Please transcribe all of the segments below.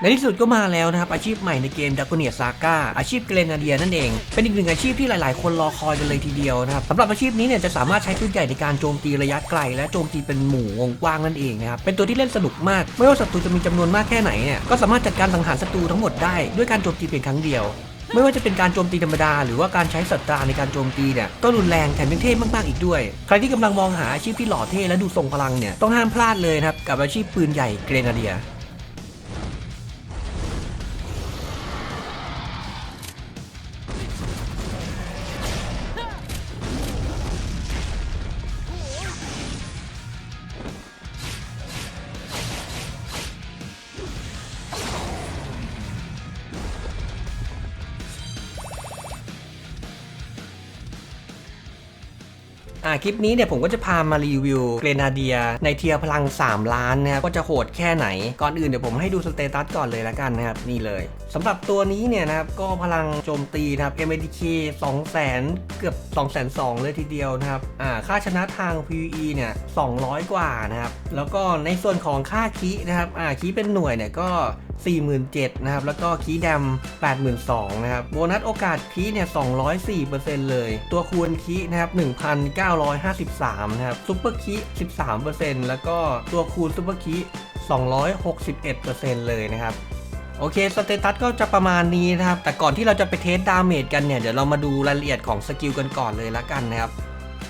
ในที่สุดก็มาแล้วนะครับ อาชีพใหม่ในเกมดักเนียซาก้าอาชีพเกรนาเดียนั่นเอง เป็นอีกหนึ่งอาชีพที่หลาย ๆ คนรอคอยกันเลยทีเดียวนะครับสำหรับอาชีพนี้เนี่ยจะสามารถใช้ปืนใหญ่ในการโจมตีระยะไกล และโจมตีเป็นหมู่วงกว้างนั่นเองนะครับเป็นตัวที่เล่นสนุกมาก ไม่ว่าศัตรูจะมีจำนวนมากแค่ไหนเนี่ยก็สามารถจัดการสังหารศัตรูทั้งหมดได้ด้วยการโจมตีเพียงครั้งเดียวไม่ว่าจะเป็นการโจมตีธรรมดา หรือว่าการใช้สัตราในการโจมตีเนี่ยก็รุนแรงแถมยังเท่มากๆอีกด้วย ใครที่กำลังมองหาอาชีพที่หล่อเท่และดูทรงพลังเนี่ยต้องห้ามพลาดเลยนะครับกับอาชีพปืนใหญ่เกรนาเดีย อ่าคลิปนี้เนี่ยผมก็จะพามารีวิวเกรนาเดียในเทียรพลัง 3 ล้านนะครับก็จะโหดแค่ไหน ก่อนอื่นเดี๋ยวผมให้ดูสเตตัสก่อนเลยละกันนะครับนี่เลย สำหรับตัวนี้เนี่ยนะครับก็พลังโจมตีนะครับ MADK 200,000เกือบ202,000 เลยทีเดียวนะครับอ่าค่าชนะทาง PVE เนี่ย200 กว่านะครับ แล้วก็ในส่วนของค่าคีนะครับอ่าคีเป็นหน่วยเนี่ยก็ 47,000นะครับ แล้วก็คีย์แดม82,000นะครับ โบนัสโอกาสคีเนี่ย204%เลย ตัวคูณคีนะครับ 1,953 นะครับ ซุปเปอร์คีย์13%แล้วก็ตัวคูณซุปเปอร์คีย์261%เลยนะครับ โอเคสเตตัสก็จะประมาณนี้นะครับ แต่ก่อนที่เราจะไปเทสดาเมจกันเนี่ย เดี๋ยวเรามาดูรายละเอียดของสกิลกันก่อนเลยละกันนะครับ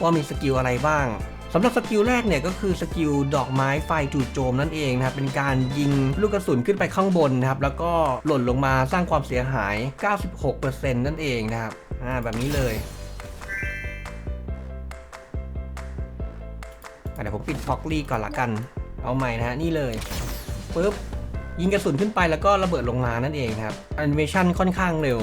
ว่ามีสกิลอะไรบ้างสำหรับสกิลแรกเนี่ยก็คือสกิลดอกไม้ไฟจู่โจมนั่นเองนะครับเป็นการยิงลูกกระสุนขึ้นไปข้างบนนะครับ แล้วก็หล่นลงมาสร้างความเสียหาย 96%นั่นเองนะครับอ่าแบบนี้เลยเดี๋ยวผมปิดฟ็อกลี่ก่อนละกัน เอาใหม่นะฮะนี่เลยปึ๊บ ยิงกระสุนขึ้นไปแล้วก็ระเบิดลงมานั่นเองครับแอนิเมชันค่อนข้างเร็ว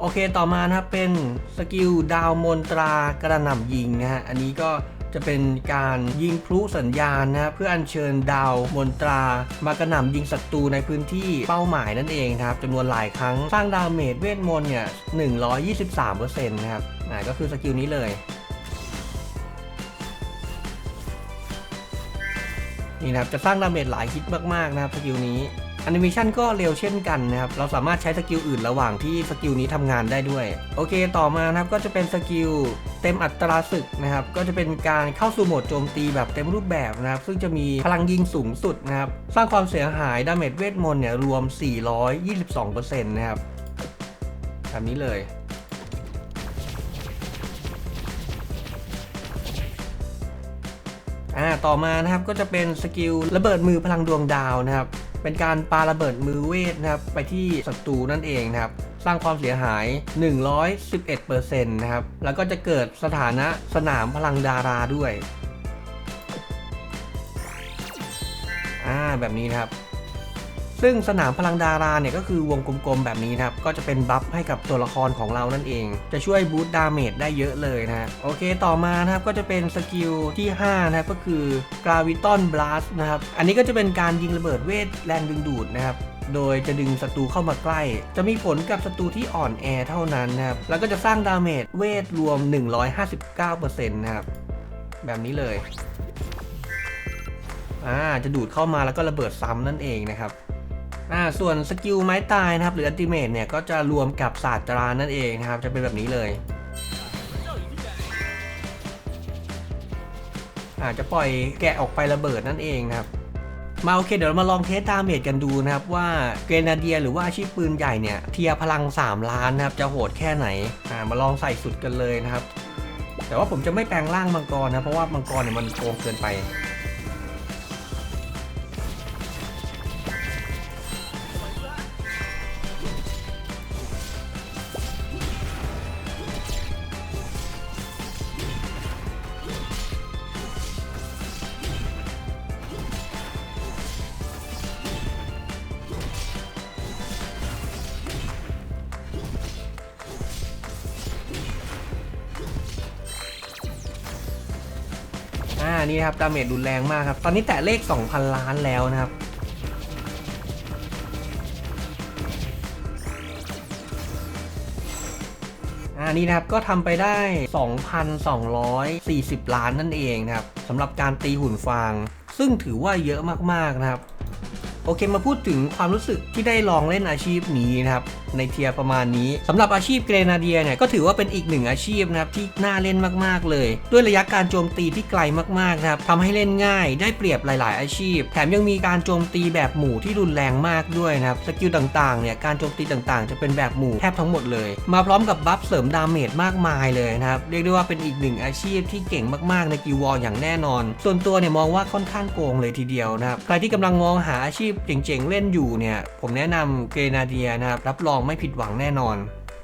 โอเคต่อมานะครับเป็นสกิลดาวมนตรากระหน่ำยิงนะฮะอันนี้ก็จะเป็นการยิงพลุสัญญาณนะครับเพื่ออัญเชิญดาวมนตรามากระหน่ำยิงศัตรูในพื้นที่เป้าหมายนั่นเองครับจำนวนหลายครั้งสร้างดาเมจเวทมนต์เนี่ย123%นะครับอ่าก็คือสกิลนี้เลย นี่นะครับจะสร้างดาเมจหลายฮิตมากๆนะครับสกิลนี้แอนิเมชันก็เร็วเช่นกันนะครับเราสามารถใช้สกิลอื่นระหว่างที่สกิลนี้ทำงานได้ด้วย โอเคต่อมานะครับก็จะเป็นสกิลเต็มอัตราศึกนะครับก็จะเป็นการเข้าสู่โหมดโจมตีแบบเต็มรูปแบบนะครับซึ่งจะมีพลังยิงสูงสุดนะครับสร้างความเสียหายดาเมจเวทมนต์เนี่ยรวม 422%นะครับแบบนี้เลย อ่าต่อมานะครับก็จะเป็นสกิลระเบิดมือพลังดวงดาวนะครับเป็นการปาระเบิดมือเวทนะครับไปที่ศัตรูนั่นเองนะครับสร้างความเสียหาย 111%นะครับแล้วก็จะเกิดสถานะสนามพลังดาราด้วยอ่าแบบนี้นะครับ ซึ่งสนามพลังดาราเนี่ยก็คือวงกลมๆแบบนี้นะครับ ก็จะเป็นบัฟให้กับตัวละครของเรานั่นเอง จะช่วยบูตดาเมจได้เยอะเลยนะโอเคต่อมานะครับก็จะเป็นสกิลที่ 5 นะครับก็คือกราวิตอนบลัสนะครับอันนี้ก็จะเป็นการยิงระเบิดเวทแรงดึงดูดนะครับโดยจะดึงศัตรูเข้ามาใกล้ จะมีผลกับศัตรูที่อ่อนแอเท่านั้นนะครับ แล้วก็จะสร้างดาเมจเวทรวม 159%นะครับ แบบนี้เลย อ่า จะดูดเข้ามาแล้วก็ระเบิดซ้ำนั่นเองนะครับ อ่าส่วนสกิลไม้ตายนะครับหรืออัลติเมทเนี่ยก็จะรวมกับศาสตรานั่นเองนะครับ จะเป็นแบบนี้เลยอาจจะปล่อยแกะออกไประเบิดนั่นเองนะครับ มาโอเคเดี๋ยวเรามาลองเทสดาเมจกันดูนะครับว่าเกรนาเดียหรือว่าอาชีพปืนใหญ่เนี่ย เทียพลัง 3 ล้านนะครับ จะโหดแค่ไหนอ่ามาลองใส่สุดกันเลยนะครับ แต่ว่าผมจะไม่แปลงร่างมังกรนะ เพราะว่ามังกรเนี่ยมันโกงเกินไป นี่นะครับดาเมจรุนแรงมากครับ ตอนนี้แตะเลข 2,000 ล้านแล้วนะครับ อันนี้นะครับก็ทำไปได้ 2,240 ล้านนั่นเองนะครับสำหรับการตีหุ่นฟาง ซึ่งถือว่าเยอะมากๆนะครับ อโอเคมาพูดถึงความรู้สึกที่ได้ลองเล่นอาชีพนี้นะครับในเทียประมาณนี้สำหรับอาชีพเกรนาเดียเนี่ยก็ถือว่าเป็นอีกหนึ่งอาชีพนะครับที่น่าเล่นมากๆเลย ด้วยระยะการโจมตีที่ไกลมากๆนะครับทำให้เล่นง่าย ได้เปรียบหลาย ๆ อาชีพ แถมยังมีการโจมตีแบบหมู่ที่รุนแรงมากด้วยนะครับสกิลต่างๆเนี่ยการโจมตีต่างๆ จะเป็นแบบหมู่แทบทั้งหมดเลย มาพร้อมกับบัฟเสริมดาเมจมากมายเลยนะครับเรียกได้ว่าเป็นอีกหนึ่งอาชีพที่เก่งมากๆในกิวอลอย่างแน่นอน ส่วนตัวเนี่ยมองว่าค่อนข้างโกงเลยทีเดียวนะครับใครที่กำลังมองหาอาชีพเจ๋งๆ เล่นอยู่เนี่ย ผมแนะนำเกรนาเดียนะครับ รับรองไม่ผิดหวังแน่นอน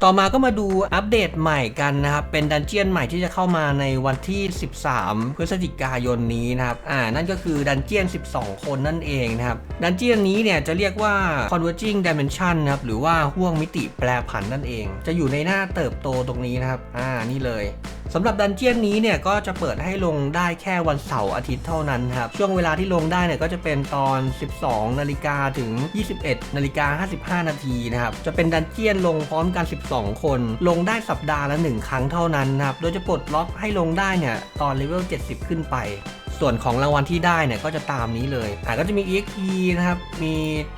ต่อมาก็มาดูอัปเดตใหม่กันนะครับ เป็นดันเจียนใหม่ที่จะเข้ามาในวันที่ 13 พฤศจิกายนนี้นะครับ อ่า นั่นก็คือดันเจียน 12 คนนั่นเองนะครับ ดันเจียนนี้เนี่ยจะเรียกว่า converging dimension นะครับ หรือว่าห่วงมิติแปรผันนั่นเอง จะอยู่ในหน้าเติบโตตรงนี้นะครับ อ่า นี่เลย สำหรับดันเจียนนี้เนี่ยก็จะเปิดให้ลงได้แค่วันเสาร์อาทิตย์เท่านั้นครับ ช่วงเวลาที่ลงได้เนี่ยก็จะเป็นตอน 12 นาฬิกาถึง 21 นาฬิกา 55 นาทีนะครับ จะเป็นดันเจียนลงพร้อมกัน 12 คน ลงได้สัปดาห์ละ 1 ครั้งเท่านั้นนะครับ โดยจะปลดล็อกให้ลงได้เนี่ยตอนเลเวล 70 ขึ้นไป ส่วนของรางวัลที่ได้เนี่ยก็จะตามนี้เลยอ่าก็จะมี EXP นะครับ มี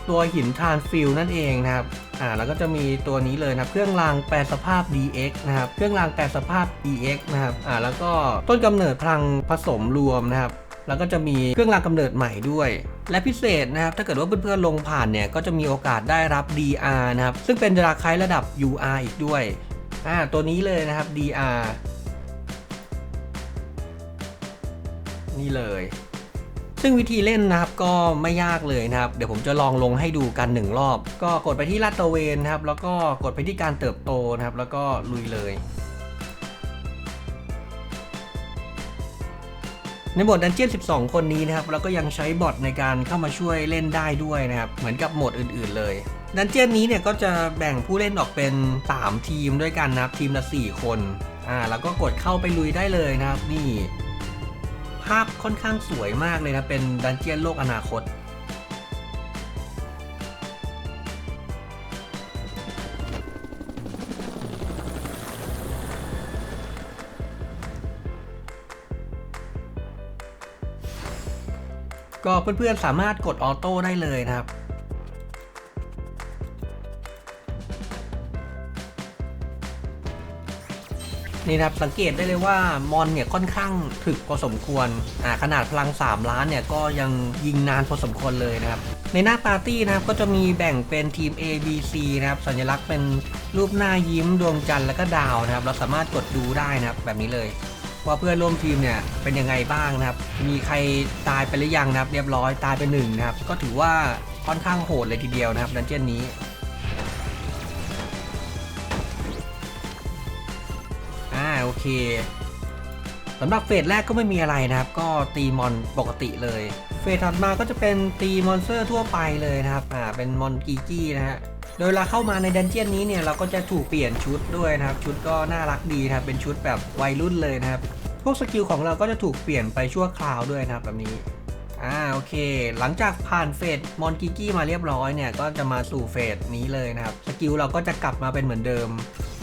ตัวหินทานฟิลนั่นเองนะครับอ่าแล้วก็จะมีตัวนี้เลยนะเครื่องรางแปลสภาพ DX นะครับเครื่องรางแปลสภาพ EX นะครับอ่าแล้วก็ต้นกำเนิดพลังผสมรวมนะครับ แล้วก็จะมีเครื่องรางกำเนิดใหม่ด้วย และพิเศษนะครับ ถ้าเกิดว่าเพื่อนๆลงผ่านเนี่ย ก็จะมีโอกาสได้รับ DR นะครับ ซึ่งเป็นราคายระดับ UR อีกด้วยอ่าตัวนี้เลยนะครับ DR นี่เลย ซึ่งวิธีเล่นนะครับก็ไม่ยากเลยนะครับ เดี๋ยวผมจะลองลงให้ดูกันหนึ่งรอบ ก็กดไปที่ลาดตะเวนนะครับ แล้วก็กดไปที่การเติบโตนะครับ แล้วก็ลุยเลยในโหมดดันเจียน 12 คนนี้นะครับเราก็ยังใช้บอทในการเข้ามาช่วยเล่นได้ด้วยนะครับ เหมือนกับโหมดอื่นๆเลย ดันเจียนนี้เนี่ยก็จะแบ่งผู้เล่นออกเป็น 3 ทีมด้วยกันนะครับ ทีมละ 4 คน อ่า แล้วก็กดเข้าไปลุยได้เลยนะครับ นี่ ภาพค่อนข้างสวยมากเลยนะ เป็นดันเจียนโลกอนาคต ก็เพื่อนๆสามารถกดออโต้ได้เลยนะครับ นี่นะครับสังเกตได้เลยว่ามอนเนี่ยค่อนข้างถึกพอสมควรอ่าขนาดพลัง 3 ล้านเนี่ยก็ยังยิงนานพอสมควรเลยนะครับ ในหน้าปาร์ตี้นะครับก็จะมีแบ่งเป็นทีม A B C นะครับสัญลักษณ์เป็นรูปหน้ายิ้มดวงจันทร์แล้วก็ดาวนะครับ เราสามารถกดดูได้นะครับแบบนี้เลยว่าเพื่อนร่วมทีมเนี่ยเป็นยังไงบ้างนะครับ มีใครตายไปหรือยังนะครับ เรียบร้อยตายไปหนึ่งนะครับ ก็ถือว่าค่อนข้างโหดเลยทีเดียวนะครับดันเจี้ยนนี้ โอเคสำหรับเฟสแรกก็ไม่มีอะไรนะครับ ก็ตีมอนปกติเลย เฟสถัดมาก็จะเป็นตีมอนสเตอร์ทั่วไปเลยนะครับ อ่า เป็นมอนกีกี้นะฮะ โดยเวลาเข้ามาในดันเจียนนี้เนี่ยเราก็จะถูกเปลี่ยนชุดด้วยนะครับ ชุดก็น่ารักดีนะครับ เป็นชุดแบบวัยรุ่นเลยนะครับ พวกสกิลของเราก็จะถูกเปลี่ยนไปชั่วคราวด้วยนะครับแบบนี้ อ่า โอเค หลังจากผ่านเฟสมอนกิกี้มาเรียบร้อยเนี่ย ก็จะมาสู่เฟสนี้เลยนะครับ สกิลเราก็จะกลับมาเป็นเหมือนเดิม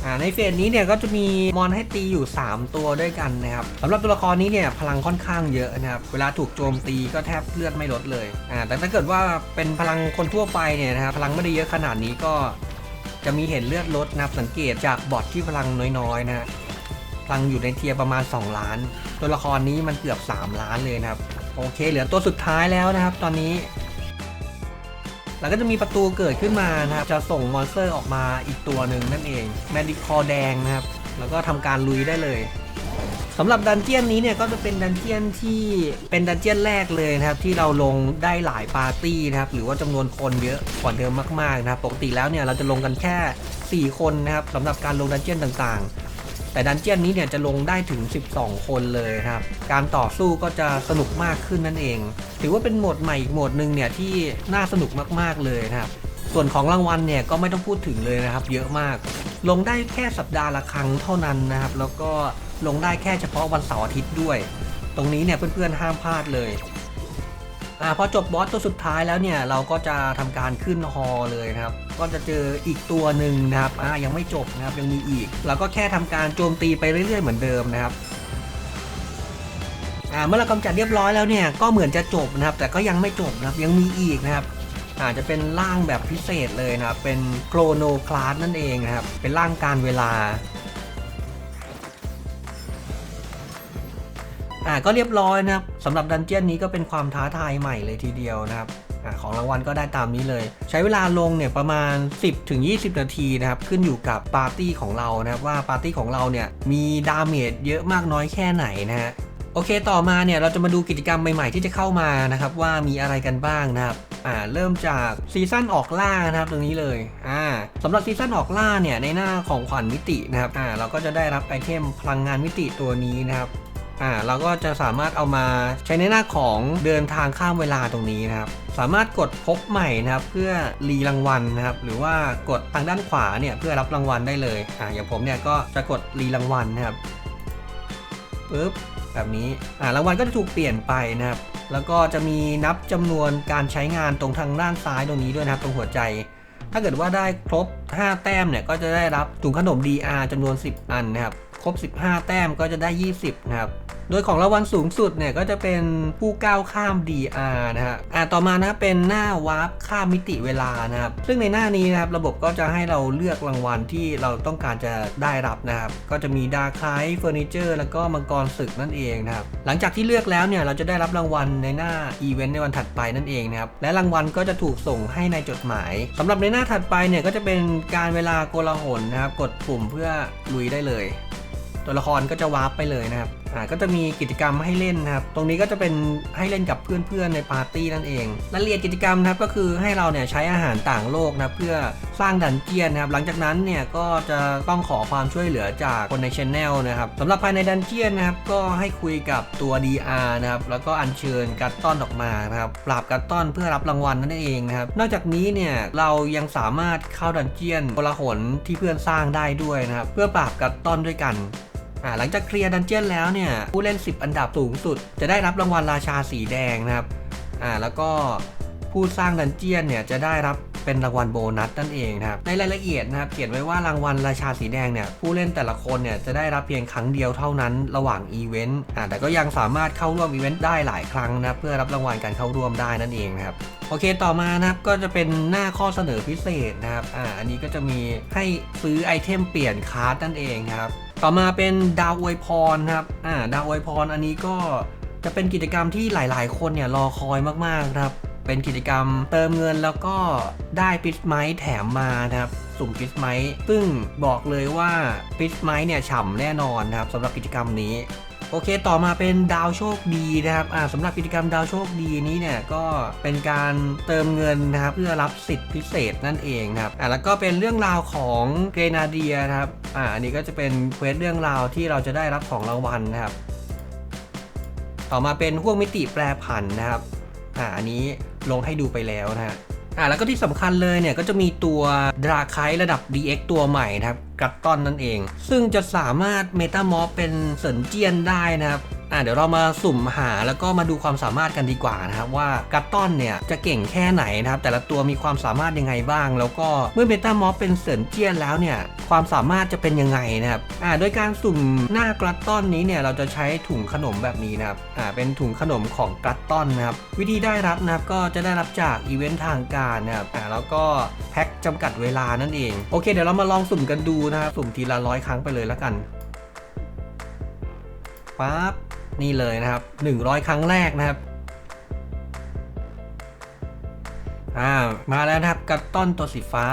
อ่าในเฟสนี้เนี่ยก็จะมีมอนให้ตีอยู่ 3 ตัวด้วยกันนะครับสำหรับตัวละครนี้เนี่ยพลังค่อนข้างเยอะนะครับเวลาถูกโจมตีก็แทบเลือดไม่ลดเลยอ่าแต่ถ้าเกิดว่าเป็นพลังคนทั่วไปเนี่ยนะครับพลังไม่ได้เยอะขนาดนี้ก็จะมีเห็นเลือดลดนะครับสังเกตจากบอทที่พลังน้อยๆนะฮะพลังอยู่ในเทียประมาณ 2 ล้าน ตัวละครนี้มันเกือบ 3 ล้านเลยนะครับโอเค เหลือตัวสุดท้ายแล้วนะครับ ตอนนี้ แล้วก็จะมีประตูเกิดขึ้นมานะครับจะส่งมอนสเตอร์ออกมาอีกตัวหนึ่งนั่นเองแมดิคอแดงนะครับแล้วก็ทำการลุยได้เลยสำหรับดันเจียนนี้เนี่ยก็จะเป็นดันเจียนที่เป็นดันเจียนแรกเลยนะครับที่เราลงได้หลายปาร์ตี้นะครับหรือว่าจำนวนคนเยอะกว่าเดิมมากๆนะครับปกติแล้วเนี่ยเราจะลงกันแค่ 4 คนนะครับสำหรับการลงดันเจียนต่างๆ แต่ดันเจียนนี้เนี่ยจะลงได้ถึง 12 คนเลยครับ การต่อสู้ก็จะสนุกมากขึ้นนั่นเอง ถือว่าเป็นโหมดใหม่อีกโหมดหนึ่งเนี่ยที่น่าสนุกมากๆเลยครับ ส่วนของรางวัลเนี่ยก็ไม่ต้องพูดถึงเลยนะครับ เยอะมาก ลงได้แค่สัปดาห์ละครั้งเท่านั้นนะครับ แล้วก็ลงได้แค่เฉพาะวันเสาร์อาทิตย์ด้วย ตรงนี้เนี่ยเพื่อนๆห้ามพลาดเลย อ่าพอจบบอสตัวสุดท้ายแล้วเนี่ยเราก็จะทำการขึ้นฮอเลยนะครับ ก็จะเจออีกตัวหนึ่งนะครับอ่ายังไม่จบนะครับยังมีอีก เราก็แค่ทำการโจมตีไปเรื่อยๆเหมือนเดิมนะครับอ่าเมื่อเรากำจัดเรียบร้อยแล้วเนี่ยก็เหมือนจะจบนะครับ แต่ก็ยังไม่จบนะครับยังมีอีกนะครับอาจจะเป็นร่างแบบพิเศษเลยนะครับเป็นโครโนคลาสนั่นเองนะครับเป็นร่างการเวลา อ่าก็เรียบร้อยนะครับสำหรับดันเจียนนี้ก็เป็นความท้าทายใหม่เลยทีเดียวนะครับอาของรางวัลก็ได้ตามนี้เลย ใช้เวลาลงเนี่ยประมาณ 10ถึง20นาทีนะครับ ขึ้นอยู่กับปาร์ตี้ของเรานะครับ ว่าปาร์ตี้ของเราเนี่ยมีดาเมจเยอะมากน้อยแค่ไหนนะฮะโอเคต่อมาเนี่ยเราจะมาดูกิจกรรมใหม่ๆที่จะเข้ามานะครับ ว่ามีอะไรกันบ้างนะครับอ่าเริ่มจากซีซั่นออกล่านะครับตรงนี้เลยอ่าสำหรับซีซั่นออกล่าเนี่ยในหน้าของขวัญมิตินะครับอ่าเราก็จะได้รับไอเทมพลังงานมิติตัวนี้นะครับ อ่าเราก็จะสามารถเอามาใช้ในหน้าของเดินทางข้ามเวลาตรงนี้นะครับ สามารถกดพบใหม่นะครับ เพื่อรีรางวัลนะครับ หรือว่ากดทางด้านขวาเนี่ยเพื่อรับรางวัลได้เลยอ่าอย่างผมเนี่ยก็จะกดรีรางวัลนะครับปึ๊บแบบนี้อ่ารางวัลก็จะถูกเปลี่ยนไปนะครับ แล้วก็จะมีนับจำนวนการใช้งานตรงทางด้านซ้ายตรงนี้ด้วยนะครับ ตรงหัวใจ ถ้าเกิดว่าได้ครบ 5 แต้มเนี่ยก็จะได้รับถุงขนม DR จำนวน 10 อันนะครับ ครบ 15 แต้มก็จะได้ 20 นะครับ โดยของรางวัลสูงสุดเนี่ยก็จะเป็นผู้ก้าวข้าม DR นะฮะอ่าต่อมานะเป็นหน้าวาร์ปข้ามมิติเวลานะครับ ซึ่งในหน้านี้นะครับระบบก็จะให้เราเลือกรางวัลที่เราต้องการจะได้รับนะครับ ก็จะมีดาร์คไคเฟอร์นิเจอร์แล้วก็มังกรศึกนั่นเองนะครับ หลังจากที่เลือกแล้วเนี่ยเราจะได้รับรางวัลในหน้าอีเวนต์ในวันถัดไปนั่นเองนะครับ และรางวัลก็จะถูกส่งให้ในจดหมายสำหรับในหน้าถัดไปเนี่ยก็จะเป็นการเวลาโกลาหลนะครับ กดปุ่มเพื่อลุยได้เลย ตัวละครก็จะวาร์ปไปเลยนะครับอ่าก็จะมีกิจกรรมให้เล่นนะครับ ตรงนี้ก็จะเป็นให้เล่นกับเพื่อนๆในปาร์ตี้นั่นเองรายละเอียดกิจกรรมนะครับก็คือให้เราเนี่ยใช้อาหารต่างโลกนะเพื่อสร้างดันเจียนนะครับ หลังจากนั้นเนี่ยก็จะต้องขอความช่วยเหลือจากคนในช anel นะครับสำหรับภายในดันเจียนนะครับก็ให้คุยกับตัว DR นะครับแล้วก็อัญเชิญกัตตอนออกมานะครับปราบกัตตอนเพื่อรับรางวัลนั่นเองนะครับ นอกจากนี้เนี่ยเรายังสามารถเข้าดันเจียนโกลาหลที่เพื่อนสร้างได้ด้วยนะครับ เพื่อปราบกัตตอนด้วยกัน อ่าหลังจากเคลียร์ดันเจียนแล้วเนี่ยผู้เล่น 10 อันดับสูงสุด จะได้รับรางวัลราชาสีแดงนะครับอ่าแล้วก็ผู้สร้างดันเจียนเนี่ยจะได้รับเป็นรางวัลโบนัสนั่นเองนะครับในรายละเอียดนะครับเขียนไว้ว่ารางวัลราชาสีแดงเนี่ยผู้เล่นแต่ละคนเนี่ยจะได้รับเพียงครั้งเดียวเท่านั้นระหว่างอีเวนต์อ่าแต่ก็ยังสามารถเข้าร่วมอีเวนต์ได้หลายครั้งนะครับเพื่อรับรางวัลการเข้าร่วมได้นั่นเองนะครับโอเคต่อมานะครับก็จะเป็นหน้าข้อเสนอพิเศษนะครับอ่าอันนี้ก็จะมีให้ซื้อไอเทมเปลี่ยนคาร์ดนั่นเองครับ ต่อมาเป็นดาวอวยพรครับอ่าดาวอวยพรอันนี้ก็จะเป็นกิจกรรมที่หลาย ๆ คนเนี่ยรอคอยมากๆครับ เป็นกิจกรรมเติมเงินแล้วก็ได้ปิสไมท์แถมมานะครับ สุ่มปิสไมท์ซึ่งบอกเลยว่าปิสไมท์เนี่ยฉ่ำแน่นอนนะครับสำหรับกิจกรรมนี้ โอเคต่อมาเป็นดาวโชคดีนะครับอ่าสำหรับกิจกรรมดาวโชคดีนี้เนี่ยก็เป็นการเติมเงินนะครับเพื่อรับสิทธิพิเศษนั่นเองนะครับอ่าแล้วก็เป็นเรื่องราวของเกรนาเดียนะครับอ่าอันนี้ก็จะเป็นเควสเรื่องราวที่เราจะได้รับของรางวัลนะครับ ต่อมาเป็นห่วงมิติแปรผันนะครับอ่าอันนี้ลงให้ดูไปแล้วนะฮะ อ่าแล้วก็ที่สำคัญเลยเนี่ยก็จะมีตัวดราไคระดับ DX ตัวใหม่นะครับกัตตอนนั่นเอง ซึ่งจะสามารถเมตามอฟเป็นเสินเจียนได้นะครับ อ่าเดี๋ยวเรามาสุ่มหาแล้วก็มาดูความสามารถกันดีกว่านะครับว่ากัตตอนเนี่ยจะเก่งแค่ไหนนะครับแต่ละตัวมีความสามารถยังไงบ้าง แล้วก็เมื่อเมตามอฟเป็นเสินเจียนแล้วเนี่ยความสามารถจะเป็นยังไงนะครับอ่าโดยการสุ่มหน้ากัตตอนนี้เนี่ยเราจะใช้ถุงขนมแบบนี้นะครับอ่าเป็นถุงขนมของกัตตอนนะครับวิธีได้รับนะครับก็จะได้รับจากอีเวนต์ทางการนะครับอ่าแล้วก็แพ็คจำกัดเวลานั่นเองโอเคเดี๋ยวเรามาลองสุ่มกันดูนะครับสุ่มทีละร้อยครั้งไปเลยแล้วกันปั๊บ นี่เลยนะครับ 100 ครั้งแรกนะครับอ่ามาแล้วนะครับกัตต้อนตัวสีฟ้า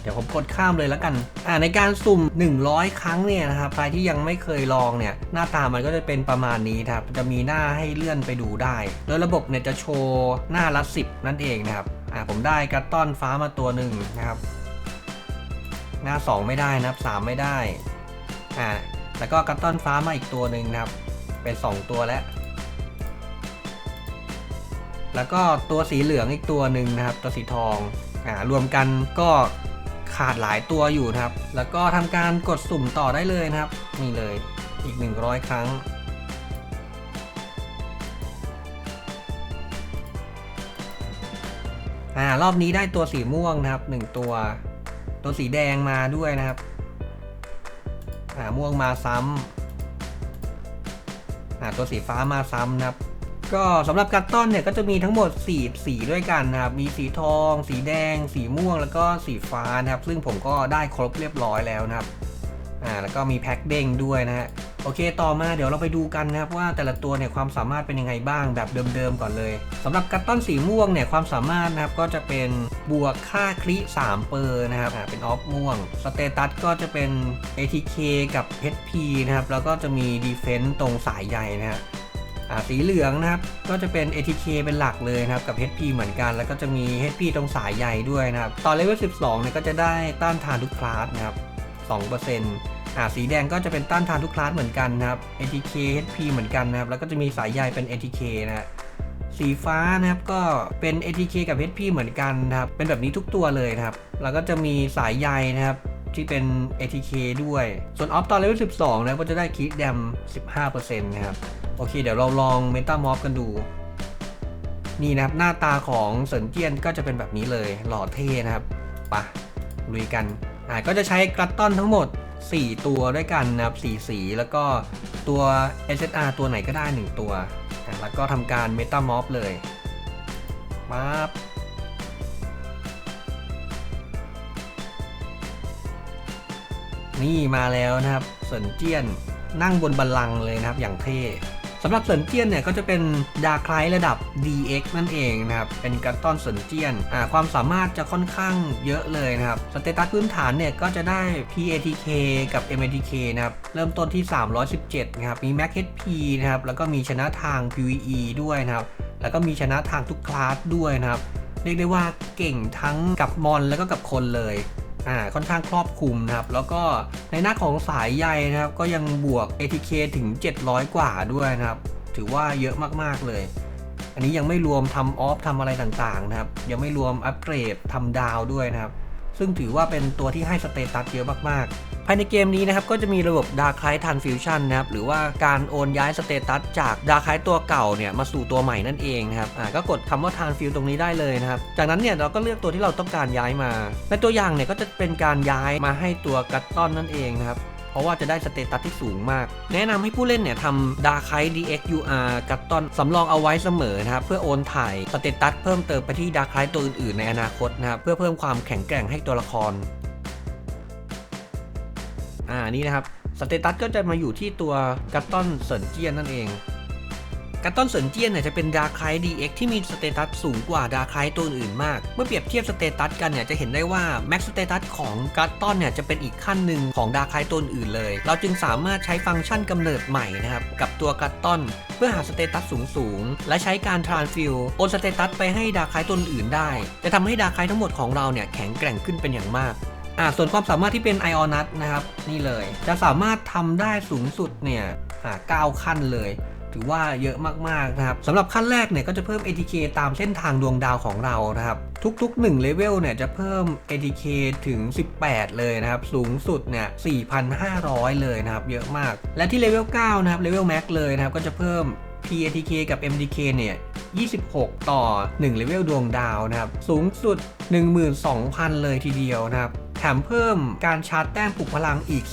เดี๋ยวผมกดข้ามเลยแล้วกันอ่าในการสุ่ม 100 ครั้งเนี่ยนะครับใครที่ยังไม่เคยลองเนี่ยหน้าตามันก็จะเป็นประมาณนี้ครับจะมีหน้าให้เลื่อนไปดูได้ โดยระบบเนี่ยจะโชว์หน้าละ 10 นั่นเองนะครับอ่าผมได้กัตต้อนฟ้ามาตัวหนึ่งนะครับ หน้า 2 ไม่ได้นะครับ 3 ไม่ได้อ่าแล้วก็กัตตอนฟ้ามาอีกตัวหนึ่งนะครับ เป็น2ตัวแล้ว แล้วก็ตัวสีเหลืองอีกตัวหนึ่งนะครับ ตัวสีทองอ่ารวมกันก็ขาดหลายตัวอยู่นะครับ แล้วก็ทำการกดสุ่มต่อได้เลยนะครับ นี่เลยอีก 100 ครั้ง อ่ารอบนี้ได้ตัวสีม่วงนะครับ 1 ตัว ตัวสีแดงมาด้วยนะครับ อ่าม่วงมาซ้ำ ตัวสีฟ้ามาซ้ำนะครับก็สำหรับการต้อนเนี่ยก็จะมีทั้งหมด 4 สีด้วยกันนะครับ มีสีทอง สีแดง สีม่วง แล้วก็สีฟ้านะครับ ซึ่งผมก็ได้ครบเรียบร้อยแล้วนะครับ อ่า แล้วก็มีแพ็คเด้งด้วยนะฮะ โอเค ต่อมาเดี๋ยวเราไปดูกันนะครับว่าแต่ละตัวเนี่ยความสามารถเป็นยังไงบ้างแบบเดิมๆก่อนเลยสำหรับกัตตอนสีม่วงเนี่ยความสามารถนะครับก็จะเป็นบวกค่าคลิ3เปอร์นะครับเป็นออฟม่วงสเตตัสก็จะเป็น ATK กับ HP นะครับแล้วก็จะมี Defense ตรงสายใยนะฮะอ่าสีเหลืองนะครับก็จะเป็น ATK เป็นหลักเลยนะครับกับ HP เหมือนกัน แล้วก็จะมี HP ตรงสายใยด้วยนะครับตอนเลเวล 12เนี่ยก็จะได้ต้านทานทุกคลาสนะครับ2% อ่าสีแดงก็จะเป็นต้านทานทุกคลาสเหมือนกันนะครับ ATK HP เหมือนกันนะครับ แล้วก็จะมีสายใยเป็น ATK นะฮะสีฟ้านะครับก็เป็น ATK กับ HP เหมือนกันนะครับ เป็นแบบนี้ทุกตัวเลยนะครับ แล้วก็จะมีสายใยนะครับที่เป็น ATK ด้วย ส่วนออฟตอนเลเวล12 นะก็จะได้คิดแดม 15%นะครับ โอเค เดี๋ยวเราลองเมตามอฟกันดู นี่นะครับ หน้าตาของเซินเจียนก็จะเป็นแบบนี้เลย หล่อเท่นะครับปะลุยกัน อ่าก็จะใช้กรัตตอนทั้งหมด 4 ตัวด้วยกันนะครับ4สี แล้วก็ตัว SSR ตัวไหนก็ได้ 1 ตัว แล้วก็ทำการเมตามอฟเลยปั๊บนี่มาแล้วนะครับเซินเจียนนั่งบนบัลลังก์เลยนะครับอย่างเท่ำหรับเซินเจียนเนี่ยก็จะเป็นดาคลายระดับ DX นั่นเองนะครับ เป็นกัตตอนเซินเจียนอ่าความสามารถจะค่อนข้างเยอะเลยนะครับ สเตตัสพื้นฐานเนี่ยก็จะได้ PATK กับ MATK นะครับ เริ่มต้นที่ 317 นะครับ มี Max HP นะครับ แล้วก็มีชนะทาง PVE ด้วยนะครับ แล้วก็มีชนะทางทุกคลาสด้วยนะครับ เรียกได้ว่าเก่งทั้งกับมอนแล้วก็กับคนเลย อ่าค่อนข้างครอบคลุมนะครับแล้วก็ในหน้าของสายใยนะครับ ก็ยังบวก ATK ถึง 700 กว่าด้วยนะครับ ถือว่าเยอะมากๆเลย อันนี้ยังไม่รวมทำออฟทำอะไรต่างๆนะครับ ยังไม่รวมอัปเกรดทำดาวด้วยนะครับ ซึ่งถือว่าเป็นตัวที่ให้สเตตัสเยอะมากๆ ภายในเกมนี้นะครับ ก็จะมีระบบดาร์คไลท์ทันฟิวชั่นนะครับ หรือว่าการโอนย้ายสเตตัสจากดาร์คไลท์ตัวเก่าเนี่ย มาสู่ตัวใหม่นั่นเองนะครับ อ่า ก็กดคำว่าทันฟิวตรงนี้ได้เลยนะครับ จากนั้นเนี่ย เราก็เลือกตัวที่เราต้องการย้ายมา ในตัวอย่างเนี่ย ก็จะเป็นการย้ายมาให้ตัวกัตตอนนั่นเองนะครับ ราะว่าจะได้สเตตัสที่สูงมาก แนะนำให้ผู้เล่นเนี่ยทำดาร์ค DXUR กัตตอนสำรองเอาไว้เสมอนะครับเพื่อโอนถ่ายสเตตัสเพิ่มเติมไปที่ดาร์คไ t ตัวอื่นๆในอนาคตนะครับเพื่อเพิ่มความแข็งแกร่งให้ตัวละครอ่านี่นะครับสเตตัสก็จะมาอยู่ที่ตัวกัตตอนเซินเจียนนั่นเอง กัตตอนเซินเจียนเนี่ยจะเป็นดาร์คไ t DX ที่มีสเตตัสสูงกว่าดาคไ t ตัวอื่นมาก เมื่อเปรียบเทียบสเตตัสกันเนี่ยจะเห็นได้ว่าแม็กสเตตัสของกัตตอนเนี่ยจะเป็นอีกขั้นหนึ่งของดาคไ t ตัวอื่นเลย เราจึงสามารถใช้ฟังก์ชันกำเนิดใหม่นะครับกับตัวกัตตอนเพื่อหาสเตตัสสูงๆและใช้การทรานฟิลโอนสเตตัสไปให้ดาคไ t ตัวอื่นได้ จะทำให้ดาคไ t ทั้งหมดของเราเนี่ยแข็งแกร่งขึ้นเป็นอย่างมากอ่าส่วนความสามารถที่เป็นไอออนัทนะครับ นี่เลย จะสามารถทำได้สูงสุดเนี่ยอ่า9ขั้นเลย ถือว่าเยอะมากๆนะครับสำหรับขั้นแรกเนี่ยก็จะเพิ่ม ATK ตามเส้นทางดวงดาวของเรานะครับทุกๆ1เลเวลเนี่ยจะเพิ่ม ATK ถึง 18 เลยนะครับ สูงสุดเนี่ย4,500 เลยนะครับ เยอะมาก และที่เลเวล9นะครับเลเวลแม็กเลยนะครับก็จะเพิ่ม PATK กับ MDK เนี่ย 26 ต่อ 1 เลเวลดวงดาวนะครับ สูงสุด 12,000 เลยทีเดียวนะครับ แถมเพิ่มการชาร์จแต้มปลุกพลังอีก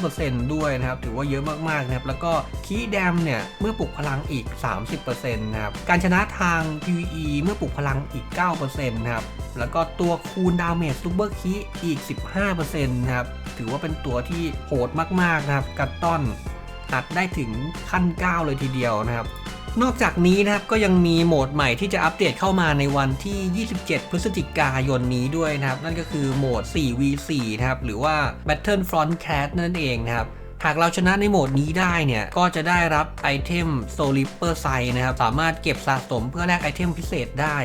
15%ด้วยนะครับ ถือว่าเยอะมากๆนะครับ แล้วก็คีย์แดมเนี่ย เมื่อปลุกพลังอีก 30%นะครับ การชนะทาง PVE เมื่อปลุกพลังอีก 9%นะครับ แล้วก็ตัวคูณดาเมจซูเปอร์คีอีก 15%นะครับ ถือว่าเป็นตัวที่โหดมากๆนะครับ กัตตอน อัดได้ถึงขั้น 9 เลยทีเดียวนะครับ นอกจากนี้นะครับก็ยังมีโหมดใหม่ที่จะอัปเดตเข้ามาในวันที่ 27 พฤศจิกายนนี้ด้วยนะครับ นั่นก็คือโหมด 4v4 นะครับหรือว่า Battlefront Cat นั่นเองนะครับหากเราชนะในโหมดนี้ได้เนี่ย ก็จะได้รับไอเทม Soliper s i นะครับ สามารถเก็บสะสมเพื่อแลกไอเทมพิเศษได้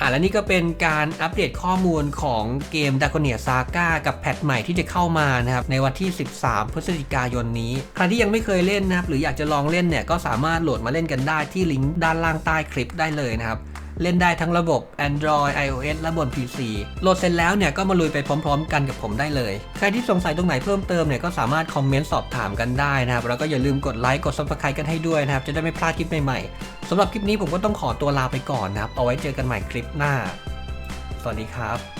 อะและนี่ก็เป็นการอัปเดตข้อมูลของเกม d a c o n i a Saga กับแพทใหม่ที่จะเข้ามานะครับในวันที่ 13 พฤศจิกายนนี้ ใครที่ยังไม่เคยเล่นนะครับหรืออยากจะลองเล่นเนี่ยก็สามารถโหลดมาเล่นกันได้ที่ลิงก์ด้านล่างใต้คลิปได้เลยนะครับ เล่นได้ทั้งระบบ Android iOS และบน PC โหลดเสร็จแล้วเนี่ยก็มาลุยไปพร้อมๆ กันกับผมได้เลย ใครที่สงสัยตรงไหนเพิ่มเติมเนี่ยก็สามารถคอมเมนต์สอบถามกันได้นะครับ แล้วก็อย่าลืมกดไลค์กด Subscribe กันให้ด้วยนะครับ จะได้ไม่พลาดคลิปใหม่ๆสำหรับคลิปนี้ผมก็ต้องขอตัวลาไปก่อนนะครับ เอาไว้เจอกันใหม่คลิปหน้า สวัสดีครับ